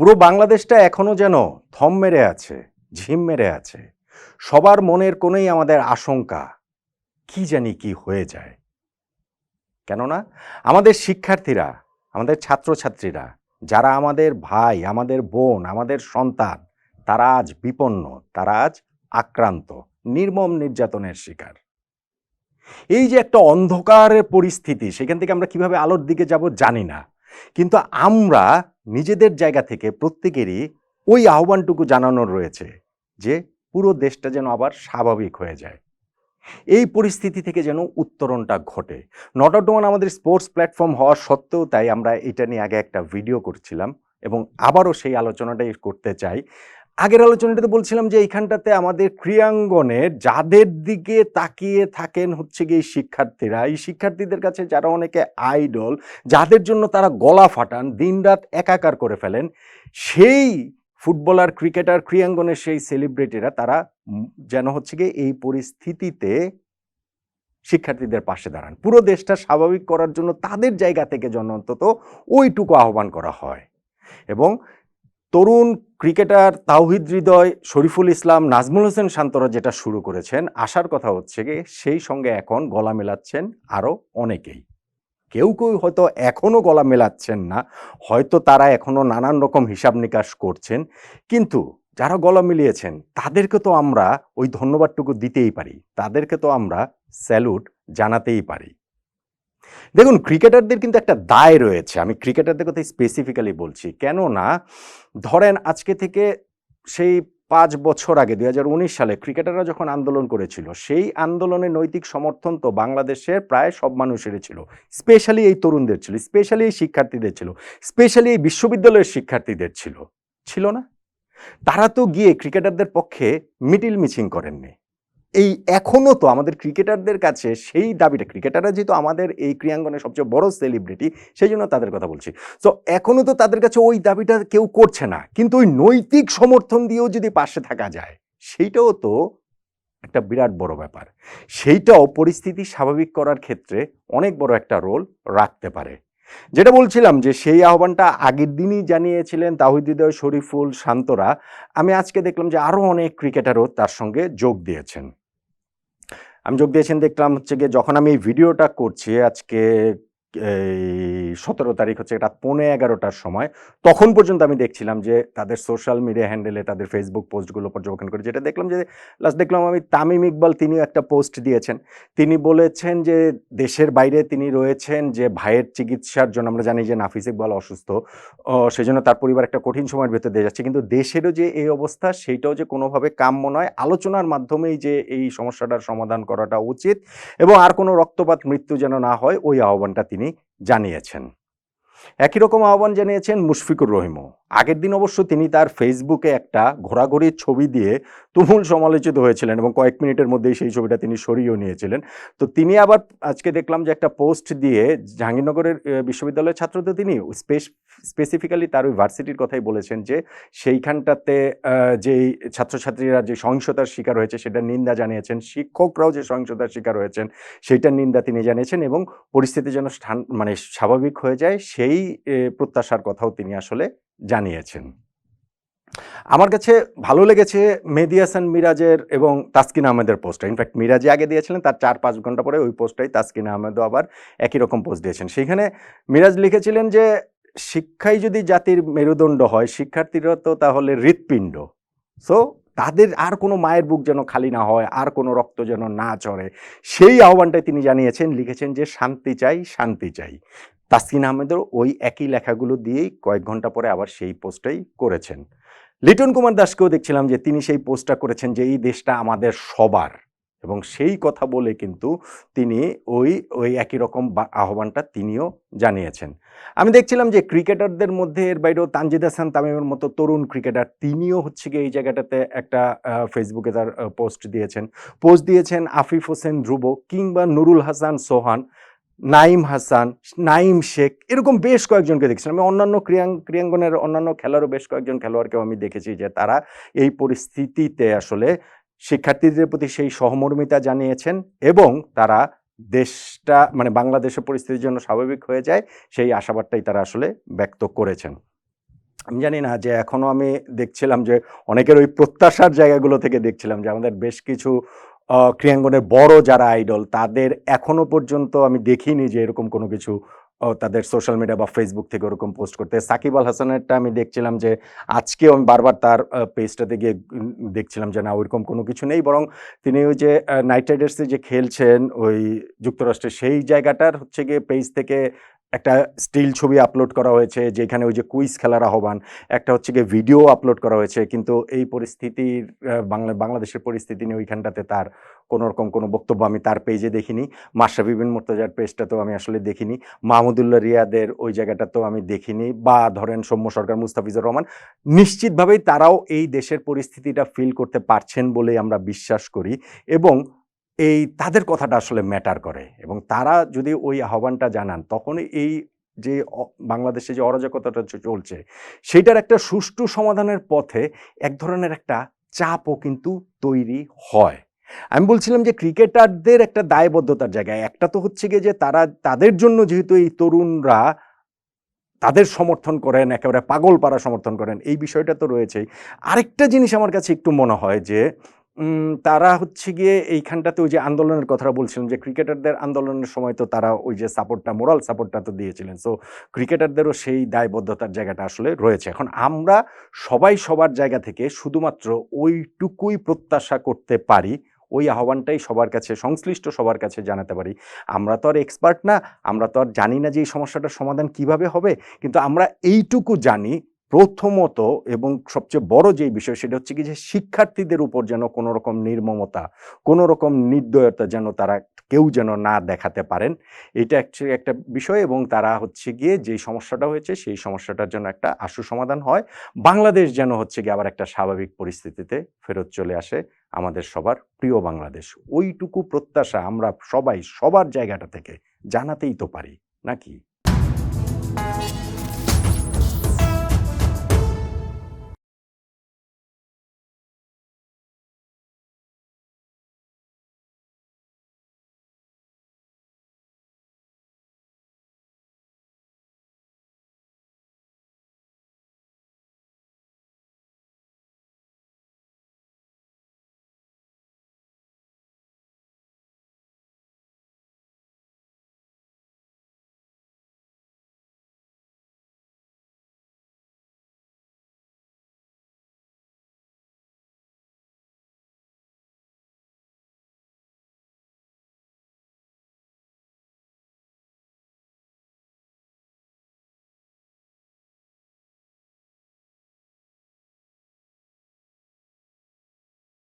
পুরো বাংলাদেশটা এখনও যেন থম মেরে আছে, ঝিম মেরে আছে। সবার মনের কোণেই আমাদের আশঙ্কা, কি জানি কি হয়ে যায়। কেননা আমাদের শিক্ষার্থীরা, আমাদের ছাত্রছাত্রীরা, যারা আমাদের ভাই, আমাদের বোন, আমাদের সন্তান, তারা আজ বিপন্ন, তারা আজ আক্রান্ত, নির্মম নির্যাতনের শিকার। এই যে একটা অন্ধকারের পরিস্থিতি, সেখান থেকে আমরা কীভাবে আলোর দিকে যাব জানি না। কিন্তু আমরা নিজেদের জায়গা থেকে প্রত্যেকেরই ওই আহ্বানটুকু জানানোর রয়েছে যে পুরো দেশটা যেন আবার স্বাভাবিক হয়ে যায়। এই পরিস্থিতি থেকে যেন উত্তরণটা ঘটে। নট আউট আমাদের স্পোর্টস প্ল্যাটফর্ম হওয়া সত্ত্বেও তাই আমরা এটা নিয়ে আগে একটা ভিডিও করছিলাম এবং আবারও সেই আলোচনাটাই করতে চাই। আগের আলোচনাটাতে বলছিলাম যে এইখানটাতে আমাদের ক্রিয়াঙ্গনে যাদের দিকে তাকিয়ে থাকেন হচ্ছে গিয়ে শিক্ষার্থীরা, এই শিক্ষার্থীদের কাছে যারা অনেকে আইডল, যাদের জন্য তারা গলা ফাটান, দিনরাত একাকার করে ফেলেন, সেই ফুটবলার, ক্রিকেটার, ক্রিয়াঙ্গনের সেই সেলিব্রিটিরা তারা যেন হচ্ছে গিয়ে এই পরিস্থিতিতে শিক্ষার্থীদের পাশে দাঁড়ান। পুরো দেশটা স্বাভাবিক করার জন্য তাদের জায়গা থেকে যেন অন্তত ওইটুকু আহ্বান করা হয়। এবং তরুণ ক্রিকেটার তাওহিদ হৃদয় শরীফুল ইসলাম নাজমুল হোসেন শান্তরা যেটা শুরু করেছেন আসার কথা হচ্ছে গিয়ে সেই সঙ্গে এখন গলা মেলাচ্ছেন আরও অনেকেই। কেউ কেউ হয়তো এখনও গলা মেলাচ্ছেন না, হয়তো তারা এখনও নানান রকম হিসাব নিকাশ করছেন, কিন্তু যারা গলা মিলিয়েছেন, তাদেরকে তো আমরা ওই ধন্যবাদটুকু দিতেই পারি, তাদেরকে তো আমরা স্যালুট জানাতেই পারি। দেখুন, ক্রিকেটারদের কিন্তু একটা দায় রয়েছে। আমি ক্রিকেটারদের কথা স্পেসিফিক্যালি বলছি। কেননা, ধরেন আজকে থেকে সেই পাঁচ বছর আগে, দুই হাজার উনিশ সালে ক্রিকেটাররা যখন আন্দোলন করেছিল, সেই আন্দোলনের নৈতিক সমর্থন তো বাংলাদেশের প্রায় সব মানুষেরই ছিল। স্পেশালি এই তরুণদের ছিল স্পেশালি এই শিক্ষার্থীদের ছিল স্পেশালি এই বিশ্ববিদ্যালয়ের শিক্ষার্থীদের ছিল। ছিল না। তারা তো গিয়ে ক্রিকেটারদের পক্ষে মিডিল মিছিং করেননি। এই এখনও তো আমাদের ক্রিকেটারদের কাছে সেই দাবিটা, ক্রিকেটাররা যেহেতু আমাদের এই ক্রিয়াঙ্গনের সবচেয়ে বড় সেলিব্রিটি সেই জন্য তাদের কথা বলছি। তো এখনও তো তাদের কাছে ওই দাবিটা কেউ করছে না। কিন্তু ওই নৈতিক সমর্থন দিয়েও যদি পাশে থাকা যায়, সেইটাও তো একটা বিরাট বড় ব্যাপার। সেইটাও পরিস্থিতি স্বাভাবিক করার ক্ষেত্রে অনেক বড় একটা রোল রাখতে পারে। যেটা বলছিলাম যে, সেই আহ্বানটা আগের দিনই জানিয়েছিলেন তাহিদ হৃদয়, শরীফুল, শান্তরা। আমি আজকে দেখলাম যে আরও অনেক ক্রিকেটারও তার সঙ্গে যোগ দিয়েছেন। আমি যোগ দিয়েছেন দেখলাম হচ্ছে গিয়ে যখন আমি এই ভিডিওটা করছি আজকে এই সতেরো তারিখ হচ্ছে রাত পৌনে এগারোটার সময়। তখন পর্যন্ত আমি দেখছিলাম যে তাদের সোশ্যাল মিডিয়া হ্যান্ডেলে তাদের ফেসবুক পোস্টগুলো পর্যবেক্ষণ করে যেটা দেখলাম যে লাস্ট দেখলাম আমি তামিম ইকবাল তিনিও একটা পোস্ট দিয়েছেন। তিনি বলেছেন যে, দেশের বাইরে তিনি রয়েছেন যে, ভাইয়ের চিকিৎসার জন্য, আমরা জানি যে নাফিস ইকবাল অসুস্থ সেই জন্য তার পরিবার একটা কঠিন সময়ের ভেতর দিয়ে যাচ্ছে। কিন্তু দেশেরও যে এই অবস্থা, সেইটাও যে কোনোভাবে কাম্য নয়। আলোচনার মাধ্যমেই যে এই সমস্যাটার সমাধান করাটা উচিত এবং আর কোনো রক্তপাত, মৃত্যু যেন না হয়, ওই আহ্বানটা তিনি জানিয়েছেন। একই রকম আহ্বান জানিয়েছেন মুশফিকুর রহিমও। আগের দিন অবশ্য তিনি তার ফেসবুকে একটা ঘোরাঘুরির ছবি দিয়ে তুমুল সমালোচিত হয়েছিলেন এবং কয়েক মিনিটের মধ্যেই সেই ছবিটা তিনি সরিয়েও নিয়েছিলেন। তো তিনি আবার আজকে দেখলাম যে একটা পোস্ট দিয়ে জাহাঙ্গীরনগরের বিশ্ববিদ্যালয়ের ছাত্র তো তিনি স্পেসিফিক্যালি তার ওই ভার্সিটির কথাই বলেছেন যে সেইখানটাতে যেই ছাত্রছাত্রীরা যে সহিংসতার শিকার হয়েছে সেটা নিন্দা জানিয়েছেন, শিক্ষকরাও যে সহিংসতার শিকার হয়েছেন, সেইটার নিন্দা তিনি জানিয়েছেন এবং পরিস্থিতি যেন মানে স্বাভাবিক হয়ে যায়, সেই এ, প্রত্যাশার কথাও তিনি আসলে জানিয়েছেন। আমার কাছে ভালো লেগেছে মেহেদি হাসান মিরাজের এবং তাসকিন আহমেদের পোস্টটা। ইনফ্যাক্ট মিরাজি আগে দিয়েছিলেন তার চার পাঁচ ঘণ্টা পরে ওই পোস্টটাই তাসকিন আহমেদও আবার একই রকম পোস্ট দিয়েছেন। সেখানে মিরাজ লিখেছিলেন যে শিক্ষাই যদি জাতির মেরুদণ্ড হয় শিক্ষার্থীরা তো তাহলে হৃৎপিণ্ড। সো তাদের আর কোনো মায়ের বুক যেন খালি না হয় আর কোনো রক্ত যেন না চড়ে। সেই আহ্বানটাই তিনি জানিয়েছেন লিখেছেন যে শান্তি চাই শান্তি চাই। তাসকিন আহমেদের ওই একই লেখাগুলো দিয়েই কয়েক ঘণ্টা পরে আবার সেই পোস্টটাই করেছেন। লিটন কুমার দাসকেও দেখছিলাম যে তিনি সেই পোস্টটা করেছেন যে, এই দেশটা আমাদের সবার। এবং সেই কথা বলে কিন্তু তিনি ওই ওই একই রকম আহ্বানটা তিনিও জানিয়েছেন। আমি দেখছিলাম যে ক্রিকেটারদের মধ্যে এর বাইরেও তানজিদ হাসান তামিমের মতো তরুণ ক্রিকেটার তিনিও হচ্ছে গিয়ে এই জায়গাটাতে একটা ফেসবুকে তার পোস্ট দিয়েছেন। পোস্ট দিয়েছেন আফিফ হোসেন ধ্রুব কিংবা নুরুল হাসান সোহান। নাইম হাসান নাইম শেখ, এরকম বেশ কয়েকজনকে দেখছিলাম। আমি অন্যান্য ক্রিয়াং, ক্রিয়াঙ্গনের অন্যান্য খেলারও বেশ কয়েকজন খেলোয়াড়কেও আমি দেখেছি যে তারা এই পরিস্থিতিতে আসলে শিক্ষার্থীদের প্রতি সেই সহমর্মিতা জানিয়েছেন এবং তারা দেশটা মানে বাংলাদেশের পরিস্থিতির জন্য স্বাভাবিক হয়ে যায়, সেই আশাবাদটাই তারা আসলে ব্যক্ত করেছেন। আমি জানি না যে এখনও আমি দেখছিলাম যে অনেকের ওই প্রত্যাশার জায়গাগুলো থেকে দেখছিলাম যে আমাদের বেশ কিছু আহ, ক্রীড়াঙ্গনের বড় যারা আইডল তাদের এখনও পর্যন্ত আমি দেখিনি যে এরকম কোনো কিছু তাদের সোশ্যাল মিডিয়া বা ফেসবুক থেকে ওরকম পোস্ট করতে। সাকিব আল হাসানেরটা আমি দেখছিলাম যে আজকেও আমি বারবার তার পেজটাতে গিয়ে দেখছিলাম যে না ওইরকম কোনো কিছু নেই। বরং তিনি ওই যে নাইট রাইডার্সে যে খেলছেন ওই যুক্তরাষ্ট্রে সেই জায়গাটার হচ্ছে গিয়ে পেজ থেকে একটা স্টিল ছবি আপলোড করা হয়েছে, যেখানে ওই যে কুইজ খেলার আহ্বান, একটা হচ্ছে গিয়ে ভিডিও আপলোড করা হয়েছে, কিন্তু এই পরিস্থিতির বাংলা, বাংলাদেশের পরিস্থিতি নিয়ে ওইখানটাতে তার কোনো রকম কোনো বক্তব্য আমি তার পেজে দেখিনি। মাশরাফি বিন মুর্তজার পেজটাতেও আমি আসলে দেখিনি। মাহমুদুল্লাহ রিয়াদের ওই জায়গাটাতেও আমি দেখিনি। বা ধরেন সৌম্য সরকার মুস্তাফিজুর রহমান, নিশ্চিতভাবেই তারাও এই দেশের পরিস্থিতিটা ফিল করতে পারছেন বলেই আমরা বিশ্বাস করি। এবং এই তাদের কথাটা আসলে ম্যাটার করে এবং তারা যদি ওই আহ্বানটা জানান, তখন এই যে বাংলাদেশে যে অরাজকতাটা চলছে, সেইটার একটা সুষ্ঠু সমাধানের পথে এক ধরনের একটা চাপও কিন্তু তৈরি হয়। আমি বলছিলাম যে ক্রিকেটারদের একটা দায়বদ্ধতার জায়গায়, একটা তো হচ্ছে গিয়ে যে তারা, তাদের জন্য যেহেতু এই তরুণরা তাদের সমর্থন করেন, একেবারে পাগল পাড়া সমর্থন করেন, এই বিষয়টা তো রয়েছেই। আরেকটা জিনিস আমার কাছে একটু মনে হয় যে তারা হচ্ছে গিয়ে এইখানটাতে ওই যে আন্দোলনের কথাটা বলছিলেন যে ক্রিকেটারদের আন্দোলনের সময় তো তারা ওই যে সাপোর্টটা, মোরাল সাপোর্টটা তো দিয়েছিলেন। সো ক্রিকেটারদেরও সেই দায়বদ্ধতার জায়গাটা আসলে রয়েছে। এখন আমরা সবাই সবার জায়গা থেকে শুধুমাত্র ওইটুকুই প্রত্যাশা করতে পারি, ওই আহ্বানটাই সবার কাছে, সংশ্লিষ্ট সবার কাছে জানাতে পারি। আমরা তো আর এক্সপার্ট না, আমরা তো আর জানি না যে এই সমস্যাটার সমাধান কীভাবে হবে, কিন্তু আমরা এইটুকু জানি প্রথমত এবং সবচেয়ে বড় যে বিষয় সেটা হচ্ছে কি যে শিক্ষার্থীদের উপর যেন কোনো রকম নির্মমতা, কোনো রকম নির্দয়তা যেন তারা কেউ যেন না দেখাতে পারেন, এটা অ্যাকচুয়ালি একটা বিষয় এবং তারা হচ্ছে গিয়ে যেই সমস্যাটা হয়েছে সেই সমস্যাটার জন্য একটা আশু সমাধান হয়। বাংলাদেশ যেন হচ্ছে গিয়ে আবার একটা স্বাভাবিক পরিস্থিতিতে ফেরত চলে আসে আমাদের সবার প্রিয় বাংলাদেশ। ওইটুকু প্রত্যাশা আমরা সবাই সবার জায়গাটা থেকে জানাতেই তো পারি, নাকি?